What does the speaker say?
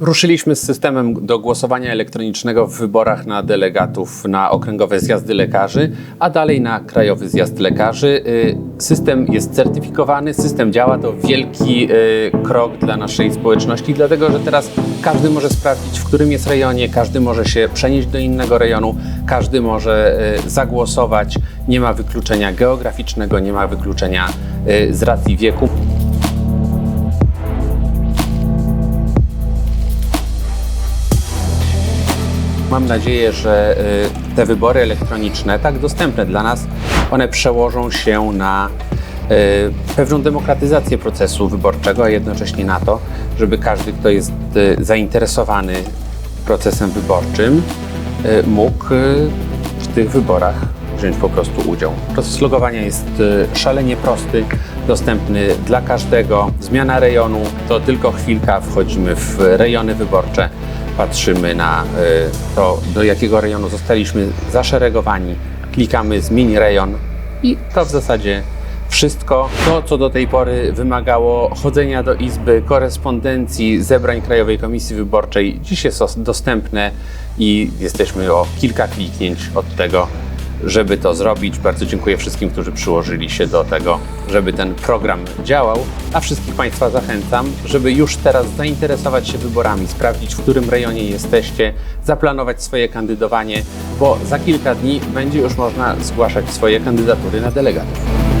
Ruszyliśmy z systemem do głosowania elektronicznego w wyborach na delegatów na okręgowe zjazdy lekarzy, a dalej na krajowy zjazd lekarzy. Y, System jest certyfikowany, system działa. To wielki y, krok dla naszej społeczności, dlatego że teraz każdy może sprawdzić, w którym jest rejonie, każdy może się przenieść do innego rejonu, każdy może y, zagłosować. Nie ma wykluczenia geograficznego, nie ma wykluczenia z racji wieku. Mam nadzieję, że y, te wybory elektroniczne, tak dostępne dla nas, one przełożą się na y, pewną demokratyzację procesu wyborczego, a jednocześnie na to, żeby każdy, kto jest y, zainteresowany procesem wyborczym, mógł w tych wyborach wziąć po prostu udział. Proces logowania jest szalenie prosty, dostępny dla każdego. Zmiana rejonu to tylko chwilka, wchodzimy w rejony wyborcze patrzymy na y, to, do jakiego rejonu zostaliśmy zaszeregowani, klikamy zmień rejon i to w zasadzie wszystko. To, co do tej pory wymagało chodzenia do izby, korespondencji, zebrań Krajowej Komisji Wyborczej, dziś jest os- dostępne i jesteśmy o kilka kliknięć od tego, żeby to zrobić. Bardzo dziękuję wszystkim, którzy przyłożyli się do tego, żeby ten program działał. A wszystkich Państwa zachęcam, żeby już teraz zainteresować się wyborami, sprawdzić, w którym rejonie jesteście, zaplanować swoje kandydowanie, bo za kilka dni będzie już można zgłaszać swoje kandydatury na delegatów.